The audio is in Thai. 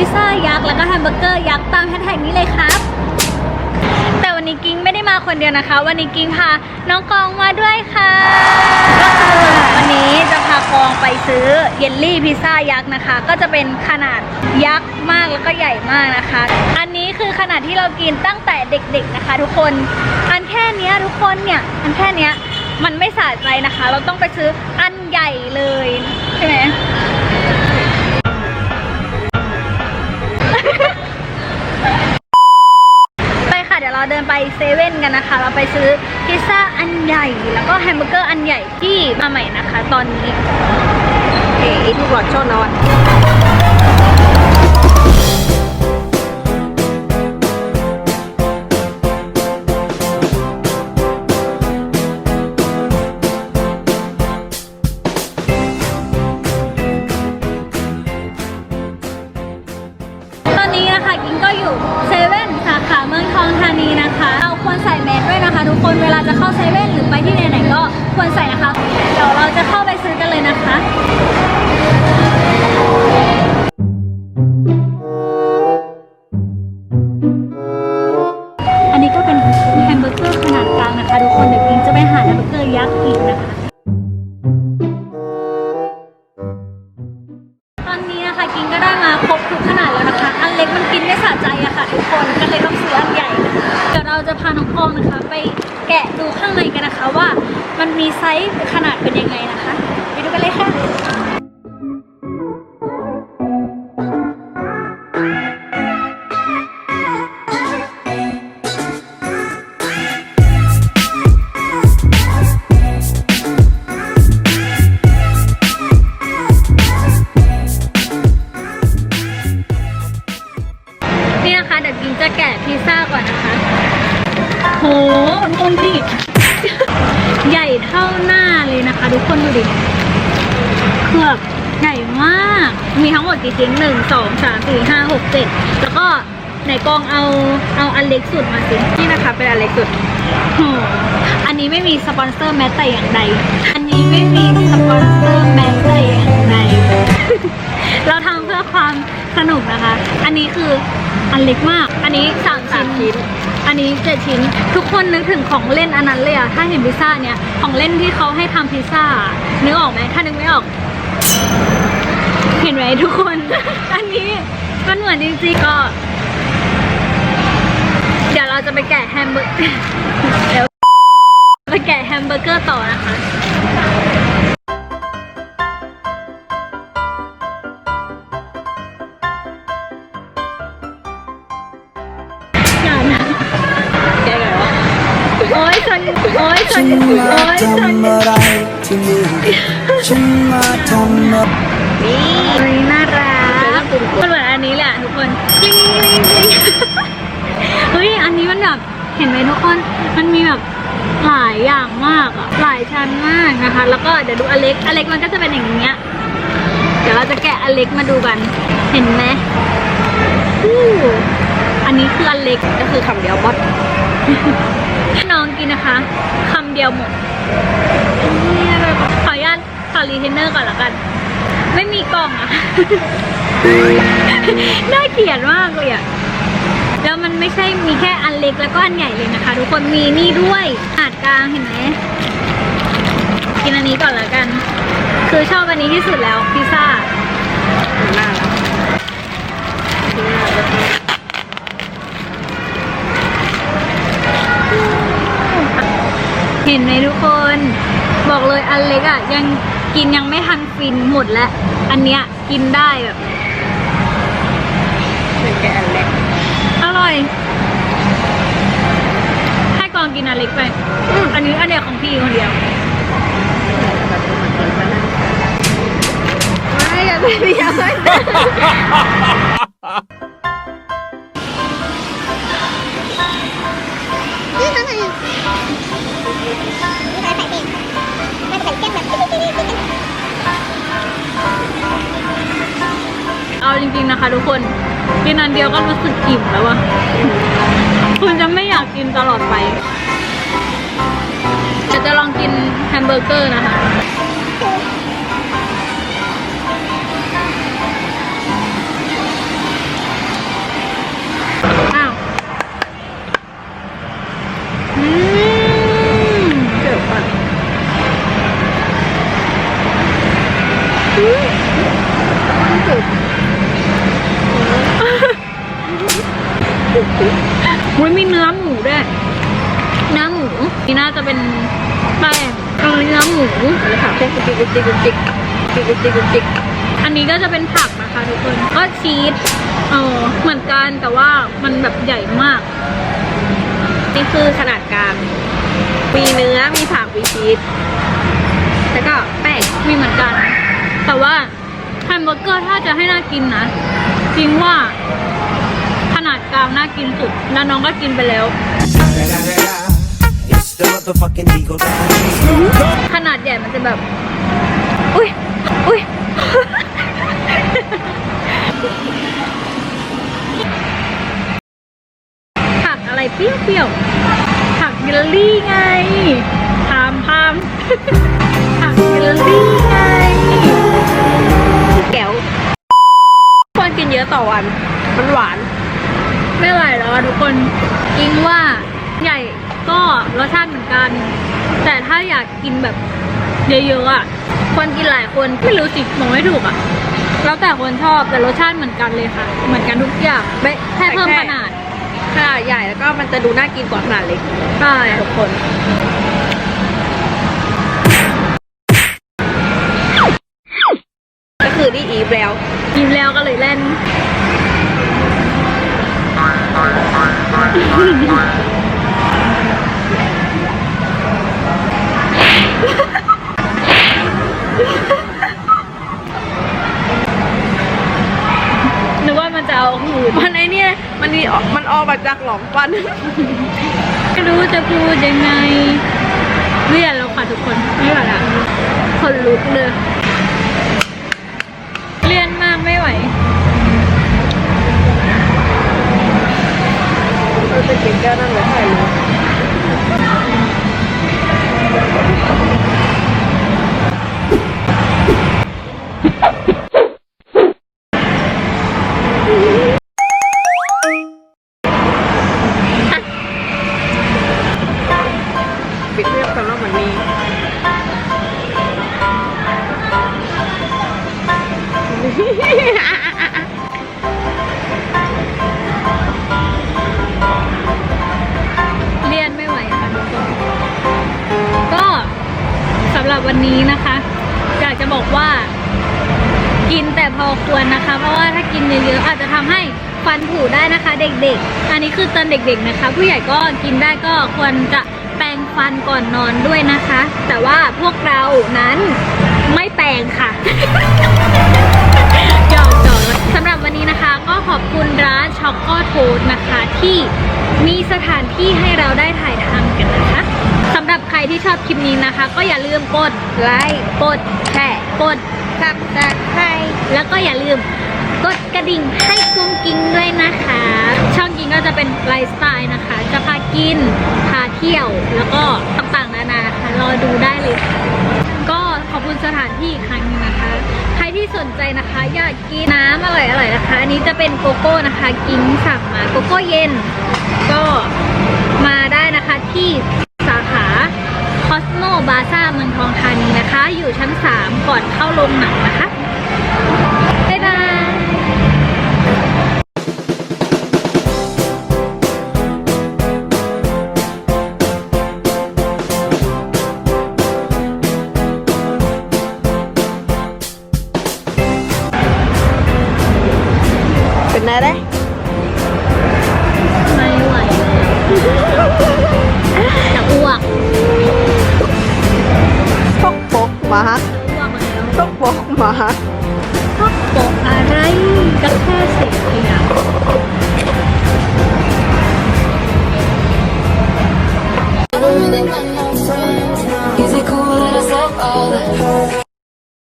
พิซซ่ายักษ์แล้วก็แฮมเบอร์เกอร์ยักษ์ตามแฮชแท็กนี้เลยครับ แต่วันนี้กิ้งไม่ได้มาคนเดียวนะคะ วันนี้กิ้งพาน้องกองมาด้วยค่ะก็คือวันนี้จะพากองไปซื้อเยลลี่พิซซ่ายักษ์นะคะ ก็จะเป็นขนาดยักษ์มากแล้วก็ใหญ่มากนะคะ อันนี้คือขนาดที่เรากินตั้งแต่เด็กๆนะคะ ทุกคนอันแค่นี้ทุกคนเนี่ยอันแค่นี้มันไม่สะใจนะคะ เราต้องไปซื้ออันใหญ่เลยใช่ไหม เดี๋ยวเราเดินไปเซเว่นกันนะคะ เราไปซื้อพิซซ่าอันใหญ่ แล้วก็แฮมเบอร์เกอร์อันใหญ่ที่มาใหม่นะคะ ตอนนี้เอ๋ทุกหลอดชอบนอนตอนนี้นะคะกิงก็อยู่ องทองธานีนะคะ เราควรใส่แมสด้วยนะคะ ทุกคนเวลาจะเข้าเซเว่นหรือไปที่ไหนๆก็ควรใส่นะคะ เดี๋ยวเราจะเข้าไปซื้อกันเลยนะคะ จะพาน้องกองนะคะ ไปแกะดูข้างในกันนะคะว่ามันมีไซส์ขนาดเป็นยังไงนะคะ เครือบใหญ่มาก มีทั้งหมดกี่ชิ้นหนึ่งสองสามสี่ห้าหกเจ็ดแล้วก็ไหนกองเอาเอาอันเล็กสุดมาสินี่นะคะเป็นอันเล็กสุดโหอันนี้ไม่มีสปอนเซอร์แม้แต่อย่างใด อันนี้ไม่มีสปอนเซอร์แม้แต่อย่างใด เราทำเพื่อความสนุกนะคะ อันนี้คืออันเล็กมาก อันนี้สามสามชิ้ชิ้นนอันนี้เจ็ดชิ้น ทุกคนนึกถึงของเล่นอันนั้นเลยอะถ้าเห็นพิซซ่าเนี่ย ของเล่นที่เขาให้ทำพิซซ่านึกออกไหมถ้านึกไม่ออก เห็นไหมทุกคน อันนี้มันเหมือนจริงๆก็ เดี๋ยวเราจะไปแกะแฮมเบอร์เดี๋ยวไปแกะแฮมเบอร์เกอร์ต่อนะคะอย่านะแกไงวะโอ้ยชนโอ้ยชนฉันโอ้มายชน ที่นี่ฉันมาทำนี่เฮ้ยน่ารักมันเหมือนอันนี้แหละทุกคนกลิ้งกลิ้งกลิ้งเฮ้ยอันนี้มันแบบเห็นไหมทุกคนมันมีแบบหลายอย่างมากอะหลายชั้นมากนะคะ แล้วก็เดี๋ยวดูอเล็กอเล็กมันก็จะเป็นอย่างนี้ยเดี๋ยวเราจะแกะอเล็กมาดูกัน เห็นไหมอู้อันนี้คืออเล็กก็คือคำเดียวบอส กินนะคะคำเดียวหมดเนี่ยแบบขออนุญาตขอรีเทนเนอร์ก่อนละกัน ไม่มีกล่องอะน่าเกลียดมากเลยอะแล้วมันไม่ใช่มีแค่อันเล็กแล้วก็อันใหญ่เลยนะคะ ทุกคนมีนี่ด้วยขนาดกลางเห็นไหมกินอันนี้ก่อนละกัน คือชอบอันนี้ที่สุดแล้วพิซซ่าหน้าแล้ว เห็นไหมทุกคน บอกเลยอันเล็กอะยังกินยังไม่ทันฟินหมดแล้ว อันเนี้ยกินได้แบบเป็นแกอันเล็ก อร่อย ให้กองกินอันเล็กไป อันนี้อันเดียวของพี่คนเดียวไม่อย่าไปอย่าไป เอาจริงๆนะคะ ทุกคน กินอันเดียวก็รู้สึกอิ่มแล้วอะคุณจะไม่อยากกินตลอดไปเดี๋ยวจะลองกินแฮมเบอร์เกอร์นะคะ มีเนื้อหมูด้วย เนื้อหมูนี่น่าจะเป็นแป้งเออเนื้อหมูแล้วผักแค่กุ๊กกุ๊กกุ๊กกุ๊กกุ๊กกุ๊กกุ๊กกุ๊กกุ๊กอันนี้ก็จะเป็นผักนะคะทุกคน ก็ชีสเออเหมือนกันแต่ว่ามันแบบใหญ่มาก นี่คือขนาดกลางมีเนื้อมีผักมีชีสแล้วก็แป้งมีเหมือนกัน แต่ว่าแฮมเบอร์เกอร์ถ้าจะให้น่ากินนะจริงว่า กลางน่ากินสุดแล้วน้องก็กินไปแล้ว ขนาดใหญ่มันจะแบบ อุ้ยอุ้ยผักอะไรเปรี้ยวๆผักเยลลี่ไงพามพามผักเยลลี่ไงแก้วควรกินเยอะต่อวัน มันหวาน ไม่ไหวแล้วอะทุกคนกินว่าใหญ่ก็รสชาติเหมือนกัน แต่ถ้าอยากกินแบบเยอะๆอะควรกินหลายคนไม่รู้สิมองไม่ถูกอะแล้วแต่คนชอบแต่รสชาติเหมือนกันเลยค่ะ เหมือนกันทุกอย่างเบ๊ะแค่เพิ่มแค่ขนาดขนาดใหญ่แล้วก็มันจะดูน่ากินกว่าขนาดเล็กใช่ทุกคนก็คือนี่อีฟแล้วกินแล้วก็เลยเล่น นึกว่ามันจะเอาหูมันไอเนี่ย มันมีมันออกมาจากหลอมฟัน ไม่รู้จะพูดยังไงเรียนแล้วค่ะทุกคน ไม่ไหวละคนลุกเลย ไปกินแก้นั่นเลยถ่ายรู วันนี้นะคะ อยากจะบอกว่า กินแต่พอควรนะคะ เพราะว่าถ้ากินเยอะๆอาจจะทำให้ฟันผุได้นะคะ เด็กๆ อันนี้คือตอนเด็กๆนะคะ ผู้ใหญ่ก็กินได้ก็ควรจะแปรงฟันก่อนนอนด้วยนะคะ แต่ว่าพวกเรานั้นไม่แปรงค่ะหยอกหยอกสำหรับวันนี้นะคะ ก็ขอบคุณร้านช็อกโกโทสนะคะ ที่มีสถานที่ให้เราได้ถ่ายทำกันนะคะ สำหรับใครที่ชอบคลิปนี้นะคะ ก็อย่าลืมกดไลค์กดแชร์กดซับสไครแล้วก็อย่าลืมกดกระดิ่งให้กุ้งกิ้งด้วยนะคะ ช่องกิ้งก็จะเป็นไลฟ์สไตล์นะคะ จะพากินพาเที่ยวแล้วก็ต่างๆนานานะคะรอดูได้เลย ก็ขอบคุณสถานที่อีกครั้งนึงนะคะ ใครที่สนใจนะคะอยากกินน้ำอร่อยๆนะคะ อันนี้จะเป็นโกโก้นะคะ กินสั่งมาโกโก้เย็น ก็มาได้นะคะที่ คอสโมบาซ่าเมืองทองธานีนะคะ อยู่ชั้น 3 ก่อนเข้าลงหนังนะคะ หมต้องบอกหมา